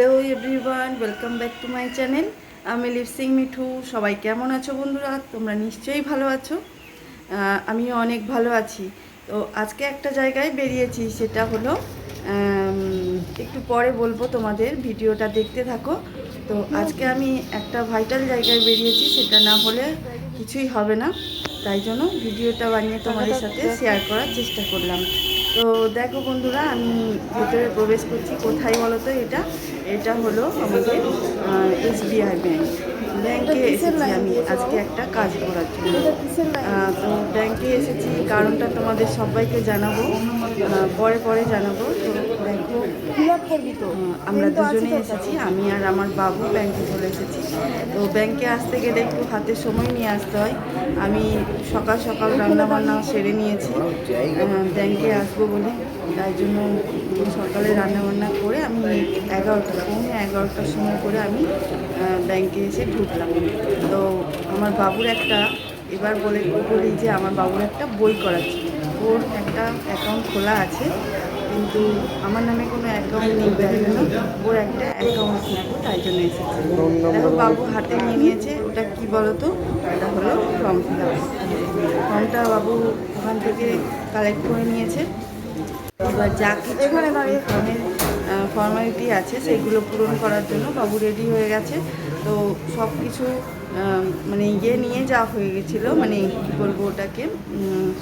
Hello everyone welcome back to my channel আমি lip sync Mithu সবাই কেমন আছো বন্ধুরা? তোমরা নিশ্চয়ই ভালো আছো। আমিও অনেক ভালো আছি। তো আজকে একটা জায়গায় বেরিয়েছি, সেটা হলো একটু পরে বলব তোমাদের, ভিডিওটা দেখতে থাকো। তো আজকে আমি একটা ভাইটাল জায়গায় বেরিয়েছি, সেটা না হলে কিছুই হবে না। তাই জন্য ভিডিওটা বানিয়ে তোমাদের সাথে শেয়ার করার চেষ্টা করলাম। তো দেখো বন্ধুরা আমি ভেতরে প্রবেশ করছি। কোথায় বলো তো এটা? এটা হলো আমাদের এসবিআই ব্যাংক। ব্যাংকে এসেছি আমি আজকে একটা কাজ করার জন্য। তো ব্যাংকে এসেছি কারণটা তোমাদের সবাইকে জানাব পরে পরে জানাব। তো আমরা দুজনে এসেছি। আমি আর আমার বাবু ব্যাংকে চলে এসেছি। তো ব্যাংকে আসতে গেলে একটু হাতে সময় নিয়ে আসতে হয়। আমি সকাল সকাল রান্না বান্না সেরে নিয়েছি। ব্যাংকে আসব বলে। তাই জন্য সকালে রান্না বান্না করে আমি এগারোটা পৌনে এগারোটার সময় করে আমি ব্যাংকে এসে ঢুকলাম। তো আমার বাবুর একটা এবার বলে বলি যে আমার বাবুর একটা বই করার ছিল। ওর একটা অ্যাকাউন্ট খোলা আছে। কিন্তু আমার নামে কোনো অ্যাকাউন্ট নেই, তাই জন্য ওর একটা অ্যাকাউন্ট নেব, তাই জন্য এসেছে। দেখো, বাবু হাতে নিয়ে নিয়েছে, ওটা কি বলো তো হলো ফর্ম ফিল আপ ফর্মটা বাবু ওখান থেকে কালেক্ট করে নিয়েছে। এবার যা কিছু মানে ফর্মের ফর্মালিটি আছে, সেগুলো পূরণ করার জন্য বাবু রেডি হয়ে গেছে। তো সব কিছু মানে ইয়ে নিয়ে যাওয়া হয়ে গেছিল মানে কী বলব ওটাকে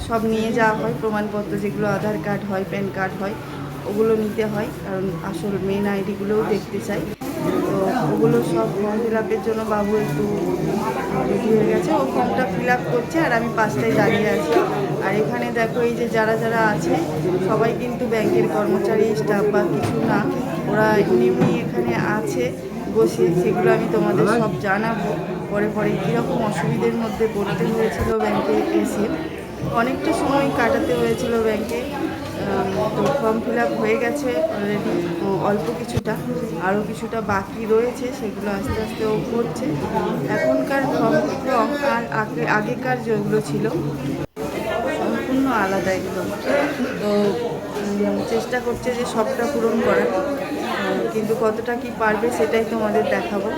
সব নিয়ে যাওয়া হয়, প্রমাণপত্র যেগুলো আধার কার্ড হয় প্যান কার্ড হয়, ওগুলো নিতে হয়, কারণ আসল মেন আইডিগুলোও দেখতে চাই। তো ওগুলো সব ফর্ম ফিল আপের জন্য বাবু একটু রেডি হয়ে গেছে। ও ফর্মটা ফিল আপ করছে আর আমি পাশটায় দাঁড়িয়ে আছি। আর এখানে দেখো এই যে যারা যারা আছে, সবাই কিন্তু ব্যাংকের কর্মচারী স্টাফ বা কিছু না, ওরা এমনি এমনি এখানে আছে বসে। সেগুলো আমি তোমাদের সব জানাব। পরে পরে কীরকম অসুবিধের মধ্যে পড়তে হয়েছিল ব্যাংকে এসে। অনেকটা সময় কাটাতে হয়েছিল ব্যাংকে। ফর্ম ফিল আপ হয়ে গেছে অলরেডি অল্প কিছুটা আরও কিছুটা বাকি রয়েছে, সেগুলো আস্তে আস্তে ও করছে। এখনকার ফর্ম আর আগে, আগেকার যেগুলো ছিল, সম্পূর্ণ আলাদা একদম। তো চেষ্টা করছে যে সবটা পূরণ করার। কিন্তু কতটা কি পারবে সেটাই তোমাদের দেখাবো।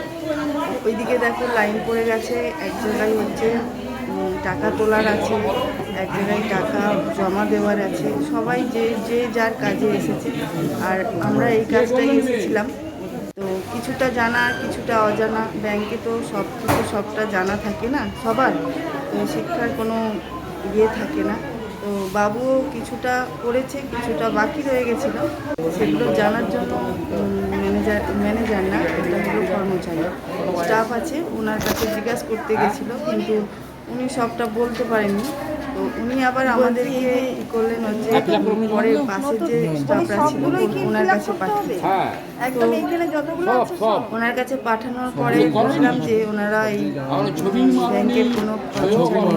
ওইদিকে দেখো লাইন পড়ে গেছে, এক জায়গায় হচ্ছে টাকা তোলার আছে এক জায়গায় টাকা জমা দেওয়ার আছে, সবাই যে যে যার কাজে এসেছে। আর আমরা এই কাজটাই এসেছিলাম। তো কিছুটা জানা, কিছুটা অজানা, ব্যাংকে তো সব কিছু, সবটা জানা থাকে না, সবার। তো শিক্ষার কোনো ইয়ে থাকে না। তো বাবুও কিছুটা করেছে, কিছুটা বাকি রয়ে গেছিল। সেগুলো জানার জন্য ম্যানেজার ম্যানেজার না কর্মচারী। স্টাফ আছে ওনার কাছে জিজ্ঞাসা করতে গেছিল, কিন্তু উনি সবটা বলতে পারেননি। তো উনি আবার আমাদেরকে কি করলেন হচ্ছে পরে পাশে যে স্টাফরা ছিল ওনার কাছে পাঠিয়ে হ্যাঁ। একদম এখানে যতগুলো ওনার কাছে পাঠানোর পরে বুঝলাম যে ওনারা এই ব্যাংকের কোনো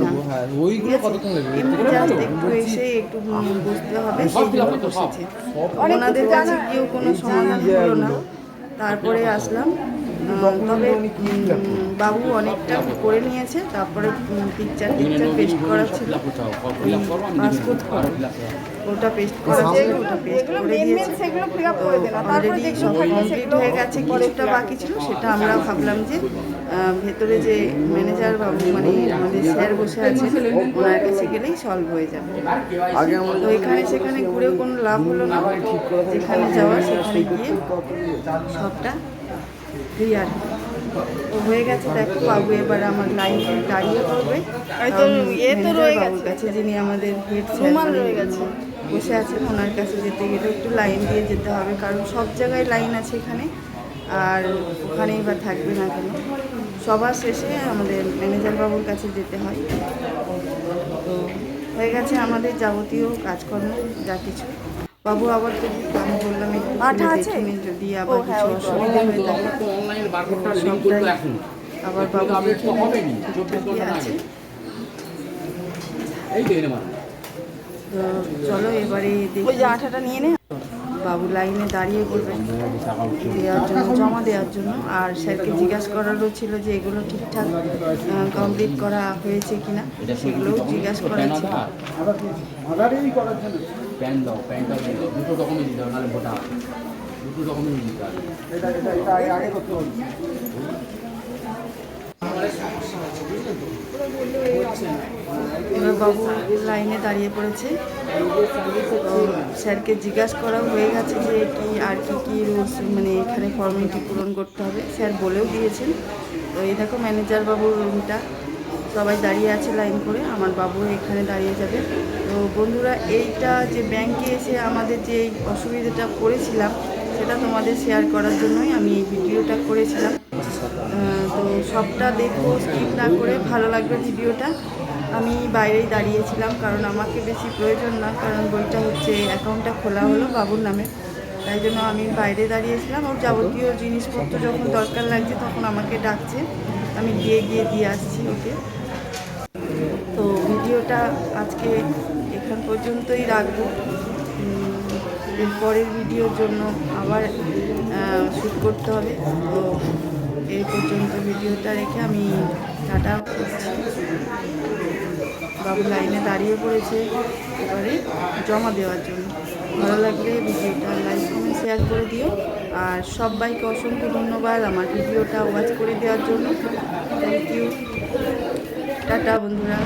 না। হ্যাঁ ওইগুলো এমনি জাস্ট একটু এসে একটু বুঝতে হবে বসেছে। ওনাদের কাছে গিয়েও কোনো সমাধান হলো না। তারপরে আসলাম। বাবু অনেকটা করে নিয়েছে তারপরে পিকচার টিকচার পেস্ট করা ছিল। ওটা পেস্ট করা ওটা পেস্ট করে দিয়েছে। অলরেডি সব কমপ্লিট হয়ে গেছে কিছুটা বাকি ছিল সেটা আমরা ভাবলাম যে ভেতরে যে ম্যানেজার বাবু মানে আমাদের স্যার বসে আছে ওনার কাছে গেলেই সলভ হয়ে যাবে। তো এখানে সেখানে ঘুরেও কোনো লাভ হলো না। যেখানে যাওয়া সেখানে গিয়ে সবটা ও হয়ে গেছে দেখো বাবু এবার আমার লাইন দাঁড়িয়ে পড়বে। এই তো এ রয়ে কাছে যিনি আমাদের হেড স্যার রুমাল রয়ে গেছে। বসে আছেন ওনার কাছে যেতে গেলে একটু লাইন দিয়ে যেতে হবে কারণ সব জায়গায় লাইন আছে এখানে আর ওখানেই বা থাকবে না কেন। সবার শেষে আমাদের ম্যানেজার বাবুর কাছে যেতে হয়। তো হয়ে গেছে আমাদের যাবতীয় কাজকর্ম যা কিছু। বাবু আবার তো আমি বললাম আঠা আছে? যদি আবার হ্যাঁ, কিছু অসুবিধা হয়ে থাকে আবার বাবু আছে। মানে চলো এবারে ওই যে আঠাটা নিয়ে নে। বাবু লাইনে দাঁড়িয়ে পড়বে দেওয়ার জন্য জমা দেওয়ার জন্য। আর স্যারকে জিজ্ঞাসা করারও ছিল যে এগুলো ঠিকঠাক কমপ্লিট করা হয়েছে কিনা সেগুলোও জিজ্ঞাসা করা ছিল। প্যান দাও প্যানটা দুটো ডকুমেন্ট দিতে হবে নাহলে ভোটা দুটো রকমের মিলতে হবে। বাবু লাইনে দাঁড়িয়ে পড়েছে। তো স্যারকে জিজ্ঞাসা করা হয়ে গেছে যে কি আর কি কি রুলস মানে এখানে ফর্মালিটি পূরণ করতে হবে। স্যার বলেও দিয়েছেন। তো এই দেখো ম্যানেজার বাবুর রুমটা। সবাই দাঁড়িয়ে আছে লাইন করে, আমার বাবু এখানে দাঁড়িয়ে যাবে। তো বন্ধুরা, এইটা যে ব্যাংকে এসে আমাদের যে অসুবিধাটা করেছিলাম, সেটা তোমাদের শেয়ার করার জন্যই আমি এই ভিডিওটা করেছিলাম। তো সবটা দেখো স্কিপ না করে ভালো লাগবে ভিডিওটা। আমি বাইরেই দাঁড়িয়েছিলাম, কারণ আমাকে বেশি প্রয়োজন না, কারণ বইটা হচ্ছে অ্যাকাউন্টটা খোলা হলো বাবুর নামে। তাই জন্য আমি বাইরে দাঁড়িয়েছিলাম। ওর যাবতীয় জিনিসপত্র যখন দরকার লাগছে, তখন আমাকে ডাকছে। আমি গিয়ে গিয়ে দিয়ে আসছি ওকে। ভিডিওটা আজকে এখান পর্যন্তই রাখব। পরের ভিডিওর জন্য আবার শ্যুট করতে হবে। তো এই পর্যন্ত ভিডিওটা রেখে আমি টাটা বাবু লাইনে দাঁড়িয়ে পড়েছে এবারে জমা দেওয়ার জন্য। ভালো লাগলে ভিডিওটা লাইক কমেন্ট শেয়ার করে দিও। আর সবাইকে অসংখ্য ধন্যবাদ আমার ভিডিওটা ওয়াচ করে দেওয়ার জন্য। থ্যাংক ইউ টাটা বন্ধুরা।